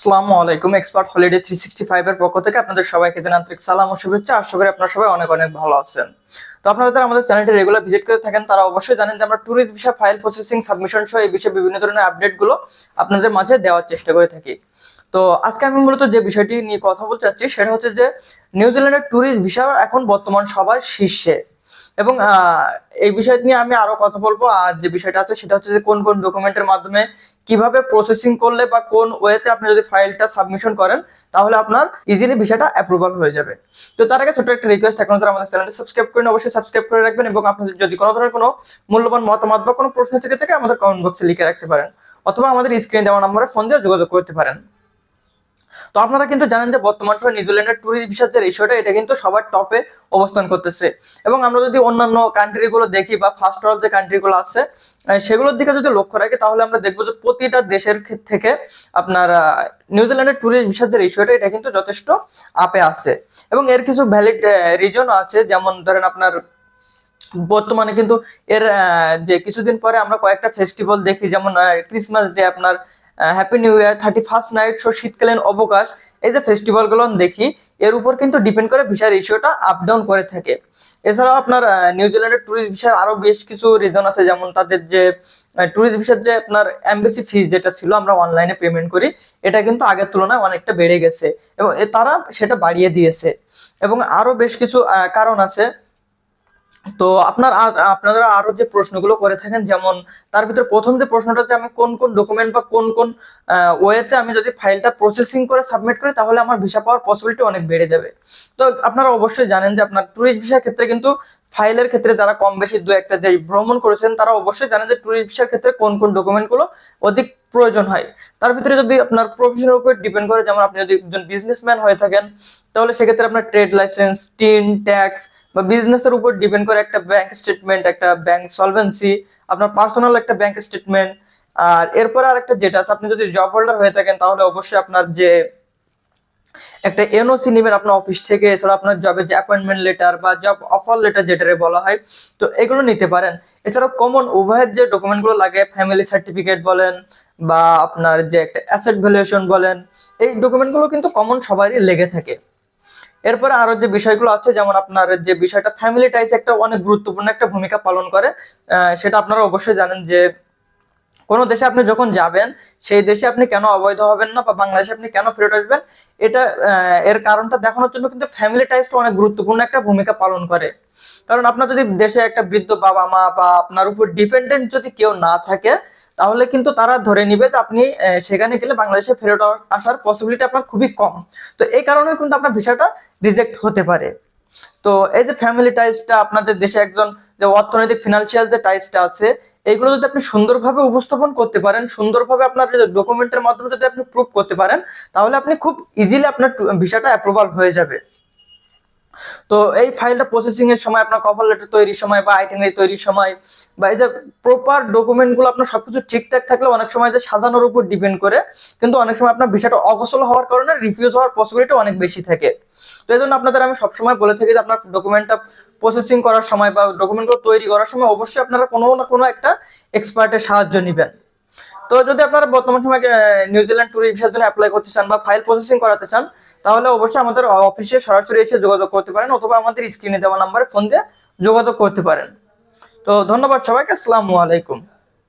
আসসালামু আলাইকুম expert holiday three sixty পক্ষ থেকে আপনাদের সবাইকে আন্তরিক সালাম ও শুভেচ্ছা। আশা করি আপনারা সবাই অনেক অনেক ভালো আছেন। তো আপনারা যারা আমাদের চ্যানেলটি রেগুলার ভিজিট করে থাকেন, তারা অবশ্যই জানেন যে আমরা tourist visa file processing submission সহ এই বিষয়ে বিভিন্ন ধরনের আপডেটগুলো আপনাদের মাঝে দেওয়ার চেষ্টা করে থাকি। তো আজকে আমি মূলত যে বিষয়টি নিয়ে কথা বলতে চাচ্ছি, সেটা হচ্ছে যে নিউজিল্যান্ডের ট্যুরিস্ট ভিসা এখন বর্তমান সবার শীর্ষে। এবং এই বিষয় নিয়ে আমি আরও কথা বলব। আর যে বিষয়টা আছে, সেটা হচ্ছে যে কোন কোন ডকুমেন্টের মাধ্যমে কীভাবে প্রসেসিং করলে বা কোন ওয়েতে আপনি যদি ফাইলটা সাবমিশন করেন, তাহলে আপনার ইজিলি বিষয়টা অ্যাপ্রুভাল হয়ে যাবে। তো তার আগে ছোট একটা রিকোয়েস্ট এখন আমাদের চ্যানেলটি সাবস্ক্রাইব করেন, অবশ্যই সাবস্ক্রাইব করে রাখবেন এবং আপনাদের যদি কোনো ধরনের কোনো মূল্যবান মতামত বা কোনো প্রশ্ন থেকে থাকে, আমাদের কমেন্ট বক্সে লিখে রাখতে পারেন। অথবা আমাদের স্ক্রিনে দেওয়া নম্বরে ফোন দিয়ে যোগাযোগ করতে পারেন। তো আপনারা কিন্তু জানেন যে বর্তমান সময় নিউজিল্যান্ডের ট্যুরিস্ট ভিসার যে রেশিওটা এটা কিন্তু সবার টপে অবস্থান করতেছে। এবং আমরা যদি অন্যান্য কান্ট্রি গুলো দেখি বা ফার্স্ট ওয়ার্ল্ড যে কান্ট্রি গুলো আছে সেগুলোর দিকে যদি লক্ষ্য রাখি, তাহলে আমরা দেখব যে প্রতিটা দেশের থেকে আপনার নিউজিল্যান্ডের ট্যুরিস্ট ভিসার যে রেশিওটা এটা কিন্তু যথেষ্ট আপে আছে। এবং এর কিছু ভ্যালিড রিজন আছে, যেমন ধরেন আপনার বর্তমানে কিন্তু এর যে কিছুদিন পরে আমরা কয়েকটা ফেস্টিভ্যাল দেখি, যেমন ক্রিসমাস ডে আপনার happy new year thirty first night show শীতকালীন অবকাশ। এই যে ফেস্টিভ্যালগুলো দেখি, এর উপর কিন্তু ডিপেন্ড করে ভিসার রেশিওটা আপ ডাউন করে থাকে। এছাড়াও আপনার নিউজিল্যান্ডের ট্যুরিস্ট ভিসার আরও বেশ কিছু রিজন আছে, যেমন তাদের যে ট্যুরিস্ট ভিসার যে আপনার এমবেসি ফিস যেটা ছিল, আমরা অনলাইনে পেমেন্ট করি, এটা কিন্তু আগের তুলনায় অনেকটা বেড়ে গেছে। এবং তারা সেটা বাড়িয়ে দিয়েছে। এবং আরও বেশ কিছু কারণ আছে। তো আপনার আপনারা আরও যে প্রশ্নগুলো করে থাকেন, যেমন তার ভিতরে প্রথম যে প্রশ্নটা যে আমি কোন কোন ডকুমেন্ট বা কোন কোন ওয়েতে আমি যদি ফাইলটা প্রসেসিং করে সাবমিট করি, তাহলে আমার ভিসা পাওয়ার পসিবিলিটি অনেক বেড়ে যাবে। তো আপনারা অবশ্যই জানেন যে আপনার ট্যুরিস্ট ভিসার ক্ষেত্রে কিন্তু ফাইলের ক্ষেত্রে যারা কম বেশি দু একটা দেশ ভ্রমণ করেছেন, তারা অবশ্যই জানেন যে ট্যুরিস্ট ভিসার ক্ষেত্রে কোন কোন ডকুমেন্টগুলো অধিক প্রয়োজন হয়। তার ভিতরে যদি আপনার প্রফেশনের উপর ডিপেন্ড করে, যেমন আপনি যদি একজন বিজনেসম্যান হয়ে থাকেন, তাহলে সেক্ষেত্রে আপনার ট্রেড লাইসেন্স টিন ট্যাক্স বা বিজনেসের উপর ডিপেন্ড করে একটা ব্যাংক স্টেটমেন্ট একটা ব্যাংক সলভেন্সি আপনার পার্সোনাল একটা ব্যাংক স্টেটমেন্ট আর এরপরে আর একটা যেটা আছে, আপনি যদি জব হোল্ডার হয়ে থাকেন, তাহলে অবশ্যই আপনার যে একটা এনওসি নেবেন আপনার অফিস থেকে, এছাড়া আপনার জবের যে অ্যাপয়েন্টমেন্ট লেটার বা জব অফার লেটার যেটারে বলা হয়, তো এগুলো নিতে পারেন। এছাড়াও কমন উভয়ের যে ডকুমেন্টগুলো লাগে ফ্যামিলি সার্টিফিকেট বলেন, বা আপনার যে একটা অ্যাসেট ভ্যালুয়েশন বলেন, এই ডকুমেন্টগুলো কিন্তু কমন সবারই লেগে থাকে। এরপরে আরও যে বিষয়গুলো আছে, যেমন আপনার যে বিষয়টা ফ্যামিলি টাইস একটা অনেক গুরুত্বপূর্ণ একটা ভূমিকা পালন করে সেটা আপনারা অবশ্যই জানেন যে কোনো দেশে আপনি যখন যাবেন, সেই দেশে আপনি কেন অবৈধ হবেন না বা বাংলাদেশে আপনি কেন ফেরত আসবেন? এটা এর কারণটা দেখানোর জন্য কিন্তু ফ্যামিলি টাইসটা অনেক গুরুত্বপূর্ণ একটা ভূমিকা পালন করে। কারণ আপনার যদি দেশে একটা বৃদ্ধ বাবা মা বা আপনার উপর ডিপেন্ডেন্ট যদি কেউ না থাকে তাহলে কিন্তু তারা ধরে নিবে যে আপনি সেখানে গেলে বাংলাদেশে ফেরত আসার পসিবিলিটি আপনার খুবই কম। তো এই কারণে কিন্তু আপনার ভিসাটা রিজেক্ট হতে পারে। তো এই যে ফ্যামিলি টাইসটা আপনাদের দেশে একজন যে অর্থনৈতিক ফিনান্সিয়াল যে টাইসটা আছে এইগুলো যদি আপনি সুন্দরভাবে উপস্থাপন করতে পারেন, সুন্দরভাবে আপনার ডকুমেন্টের মাধ্যমে যদি আপনি প্রুভ করতে পারেন, তাহলে আপনি খুব ইজিলি আপনার ভিসাটা অ্যাপ্রুভাল হয়ে যাবে। তো এই ফাইলটা প্রসেসিং এর সময় আপনার কভার লেটার তৈরির সময় বা আইটেনারি তৈরির সময় বা এই যে প্রপার ডকুমেন্টগুলো আপনার সবকিছু ঠিকঠাক থাকলে অনেক সময় যে সাজানোর উপর ডিপেন্ড করে, কিন্তু অনেক সময় আপনার ভিসাটা অগোছল হওয়ার কারণে রিফিউজ হওয়ার পসিবিলিটি অনেক বেশি থাকে। তো এই জন্য আপনাদের আমি সবসময় বলে থাকি যে আপনার ডকুমেন্টটা প্রসেসিং করার সময় বা ডকুমেন্টগুলো তৈরি করার সময় অবশ্যই আপনারা কোনো না কোনো একটা এক্সপার্টের সাহায্য নেবেন। তো যদি আপনারা বর্তমান সময় নিউজিল্যান্ড ট্যুর ভিসার জন্য অ্যাপ্লাই করতে চান বা ফাইল প্রসেসিং করাতে চান, তাহলে অবশ্যই আমাদের অফিসে সরাসরি এসে যোগাযোগ করতে পারেন অথবা আমাদের স্ক্রিনে দেওয়া নাম্বারে ফোন দিয়ে যোগাযোগ করতে পারেন। তো ধন্যবাদ সবাইকে, আসসালামু আলাইকুম।